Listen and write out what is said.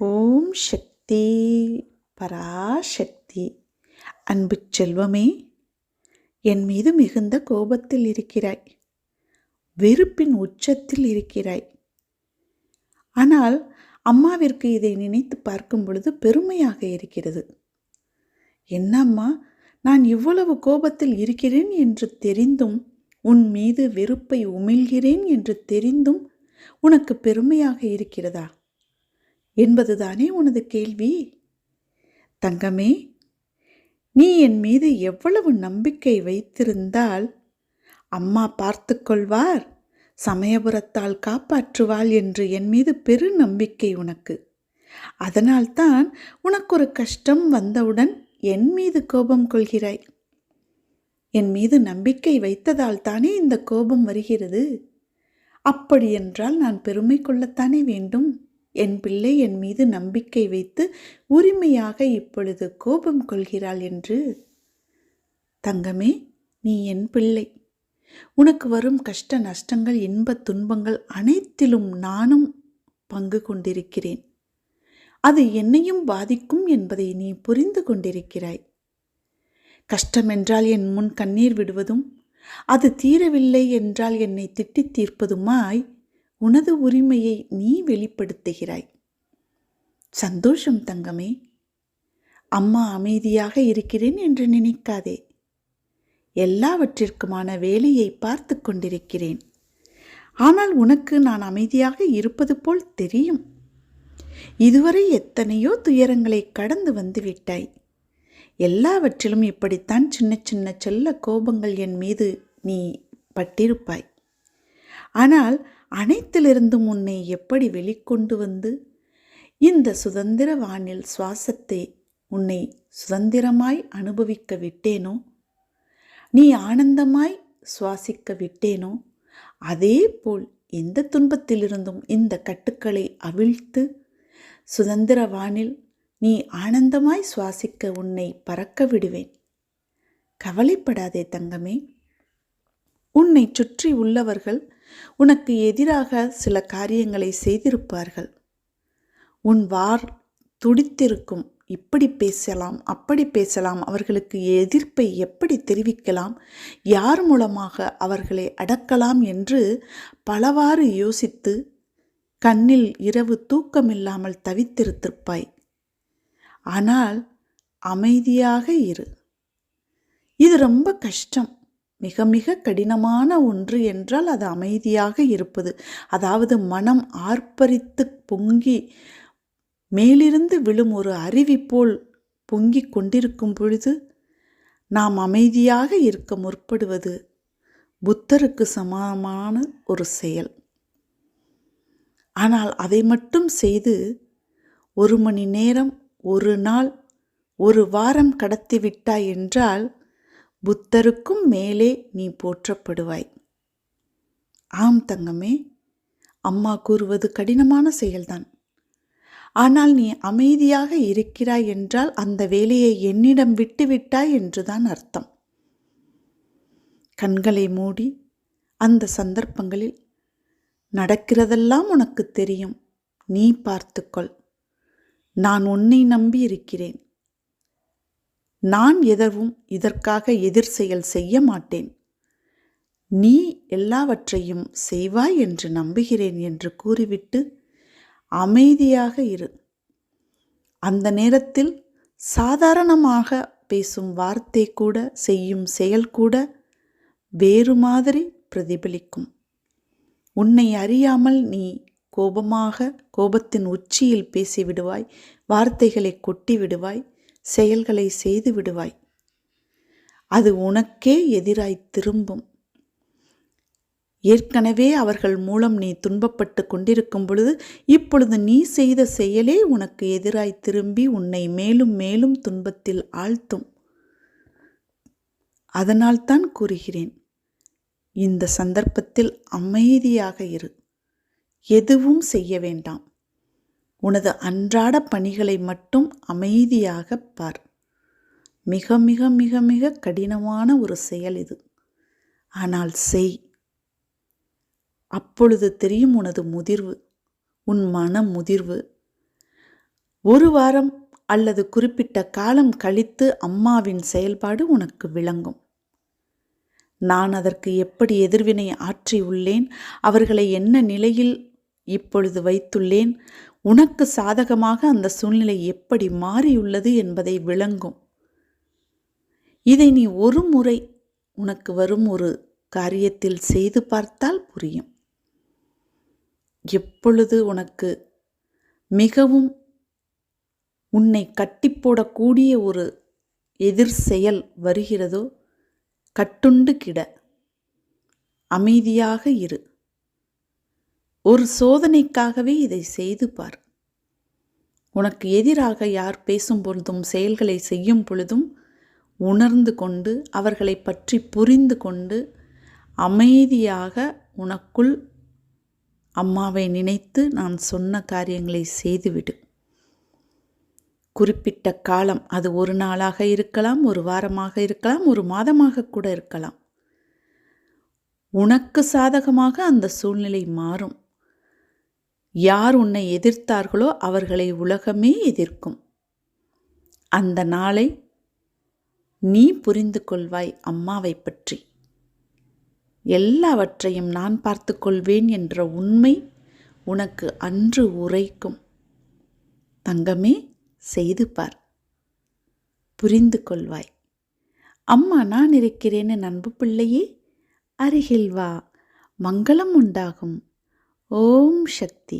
ஓம் சக்தி பராசக்தி. அன்பு செல்வமே என் மீது மிகுந்த கோபத்தில் இருக்கிறாய். வெறுப்பின் உச்சத்தில் இருக்கிறாய். ஆனால் அம்மாவிற்கு இதை நினைத்து பார்க்கும் பொழுது பெருமையாக இருக்கிறது. என்னம்மா நான் இவ்வளவு கோபத்தில் இருக்கிறேன் என்று தெரிந்தும் உன் மீது வெறுப்பை உமிழ்கிறேன் என்று தெரிந்தும் உனக்கு பெருமையாக இருக்கிறதா? என்பதுதானே உனது கேள்வி? தங்கமே நீ என் மீது எவ்வளவு நம்பிக்கை வைத்திருந்தால் அம்மா பார்த்து கொள்வார் சமயபுரத்தால் காப்பாற்றுவாள் என்று என் மீது பெரு நம்பிக்கை உனக்கு. அதனால்தான் உனக்கு ஒரு கஷ்டம் வந்தவுடன் என் மீது கோபம் கொள்கிறாய். என் மீது நம்பிக்கை வைத்ததால் தானே இந்த கோபம் வருகிறது? அப்படியென்றால் நான் பெருமை கொள்ளத்தானே வேண்டும்? என் பிள்ளை என் மீது நம்பிக்கை வைத்து உரிமையாக இப்பொழுது கோபம் கொள்கிறாள் என்று. தங்கமே நீ என் பிள்ளை. உனக்கு வரும் கஷ்ட நஷ்டங்கள் இன்ப துன்பங்கள் அனைத்திலும் நானும் பங்கு கொண்டிருக்கிறேன். அது என்னையும் பாதிக்கும் என்பதை நீ புரிந்து கொண்டிருக்கிறாய். கஷ்டம் என்றால் என் முன் கண்ணீர் விடுவதும் அது தீரவில்லை என்றால் என்னை திட்டித் தீர்ப்பதுமாய் உனது உரிமையை நீ வெளிப்படுத்துகிறாய். சந்தோஷம் தங்கமே. அம்மா அமைதியாக இருக்கிறேன் என்று நினைக்காதே. எல்லாவற்றிற்குமான வேலையை பார்த்து கொண்டிருக்கிறேன். ஆனால் உனக்கு நான் அமைதியாக இருப்பது போல் தெரியும். இதுவரை எத்தனையோ துயரங்களை கடந்து வந்து விட்டாய். எல்லாவற்றிலும் இப்படித்தான் சின்ன சின்ன செல்ல கோபங்கள் என் மீது நீ பட்டிருப்பாய். ஆனால் அனைத்திலிருந்தும் உன்னை எப்படி வெளிக்கொண்டு வந்து? இந்த சுதந்திர வானில் சுவாசத்தை உன்னை சுதந்திரமாய் அனுபவிக்க விட்டேனோ? நீ ஆனந்தமாய் சுவாசிக்க விட்டேனோ? அதே போல் எந்த துன்பத்திலிருந்தும் இந்த கட்டுக்களை அவிழ்த்து சுதந்திர வானில் நீ ஆனந்தமாய் சுவாசிக்க உன்னை பறக்க விடுவேன். கவலைப்படாதே தங்கமே. உன்னை சுற்றி உள்ளவர்கள் உனக்கு எதிராக சில காரியங்களை செய்திருப்பார்கள். உன் வார் துடித்திருக்கும். இப்படி பேசலாம் அப்படி பேசலாம். அவர்களுக்கு எதிர்ப்பை எப்படி தெரிவிக்கலாம்? யார் மூலமாக அவர்களை அடக்கலாம் என்று பலவாறு யோசித்து கண்ணில் இரவு தூக்கமில்லாமல் தவித்திருத்திருப்பாய். ஆனால் அமைதியாக இரு. இது ரொம்ப கஷ்டம். மிக மிக கடினமான ஒன்று என்றால் அது அமைதியாக இருப்பது. அதாவது மனம் ஆர்ப்பரித்து பொங்கி மேலிருந்து விழும் ஒரு அருவி போல் பொங்கிக் கொண்டிருக்கும் பொழுது நாம் அமைதியாக இருக்க முற்படுவது புத்தருக்கு சமமான ஒரு செயல். ஆனால் அதை மட்டும் செய்து ஒரு மணி நேரம் ஒரு நாள் ஒரு வாரம் கடத்திவிட்டாய் என்றால் புத்தருக்கும் மேலே நீ போற்றப்படுவாய். ஆம் தங்கமே அம்மா கூறுவது கடினமான செயல்தான். ஆனால் நீ அமைதியாக இருக்கிறாய் என்றால் அந்த வேலையை என்னிடம் விட்டுவிட்டாய் என்றுதான் அர்த்தம். கண்களை மூடி அந்த சந்தர்ப்பங்களில் நடக்கிறதெல்லாம் உனக்கு தெரியும். நீ பார்த்துக்கொள். நான் உன்னை நம்பி இருக்கிறேன் நான் எதவும் இதற்காக எதிர் செயல் செய்ய மாட்டேன். நீ எல்லாவற்றையும் செய்வாய் என்று நம்புகிறேன் என்று கூறிவிட்டு அமைதியாக இரு. அந்த நேரத்தில் சாதாரணமாக பேசும் வார்த்தை கூட செய்யும் செயல் கூட வேறு மாதிரி பிரதிபலிக்கும். உன்னை அறியாமல் நீ கோபமாக கோபத்தின் உச்சியில் பேசிவிடுவாய் வார்த்தைகளை கொட்டி விடுவாய் செயல்களை செய்து விடுவாய். அது உனக்கே எதிராய் திரும்பும். ஏற்கனவே அவர்கள் மூலம் நீ துன்பப்பட்டு கொண்டிருக்கும் பொழுது இப்பொழுது நீ செய்த செயலே உனக்கு எதிராய் திரும்பி உன்னை மேலும் மேலும் துன்பத்தில் ஆழ்த்தும். அதனால்தான் கூறுகிறேன் இந்த சந்தர்ப்பத்தில் அமைதியாக இரு. எதுவும் செய்ய வேண்டாம். உனது அன்றாட பணிகளை மட்டும் அமைதியாக பார். மிக மிக மிக மிக கடினமான ஒரு செயல் இது. ஆனால் செய். அப்பொழுது தெரியும் உனது முதிர்வு உன் மன முதிர்வு. ஒரு வாரம் அல்லது குறிப்பிட்ட காலம் கழித்து அம்மாவின் செயல்பாடு உனக்கு விளங்கும். நான் அதற்கு எப்படி எதிர்வினை ஆற்றியுள்ளேன்? அவர்களை என்ன நிலையில் இப்பொழுது வைத்துள்ளேன்? உனக்கு சாதகமாக அந்த சூழ்நிலை எப்படி மாறியுள்ளது என்பதை விளங்கும். இதை நீ ஒரு முறை உனக்கு வரும் ஒரு காரியத்தில் செய்து பார்த்தால் புரியும். எப்பொழுது உனக்கு மிகவும் உன்னை கட்டிப்போடக்கூடிய ஒரு எதிர் செயல் வருகிறதோ கட்டுண்டு கிட அமைதியாக இரு. ஒரு சோதனைக்காகவே இதை செய்து பார். உனக்கு எதிராக யார் பேசும் பொழுதும் செயல்களை செய்யும் பொழுதும் உணர்ந்து கொண்டு அவர்களை பற்றி புரிந்து கொண்டு அமைதியாக உனக்குள் அம்மாவை நினைத்து நான் சொன்ன காரியங்களை செய்துவிடு. குறிப்பிட்ட காலம் அது ஒரு நாளாக இருக்கலாம் ஒரு வாரமாக இருக்கலாம் ஒரு மாதமாக கூட இருக்கலாம். உனக்கு சாதகமாக அந்த சூழ்நிலை மாறும். யார் உன்னை எதிர்த்தார்களோ அவர்களை உலகமே எதிர்க்கும். அந்த நாளை நீ புரிந்து கொள்வாய் அம்மாவை பற்றி. எல்லாவற்றையும் நான் பார்த்து கொள்வேன் என்ற உண்மை உனக்கு அன்று உரைக்கும். தங்கமே செய்து பார். புரிந்து கொள்வாய். அம்மா நான் இருக்கிறேன்னு நண்பு பிள்ளையே அருகில் வா. மங்களம் உண்டாகும். ஓம் சக்தி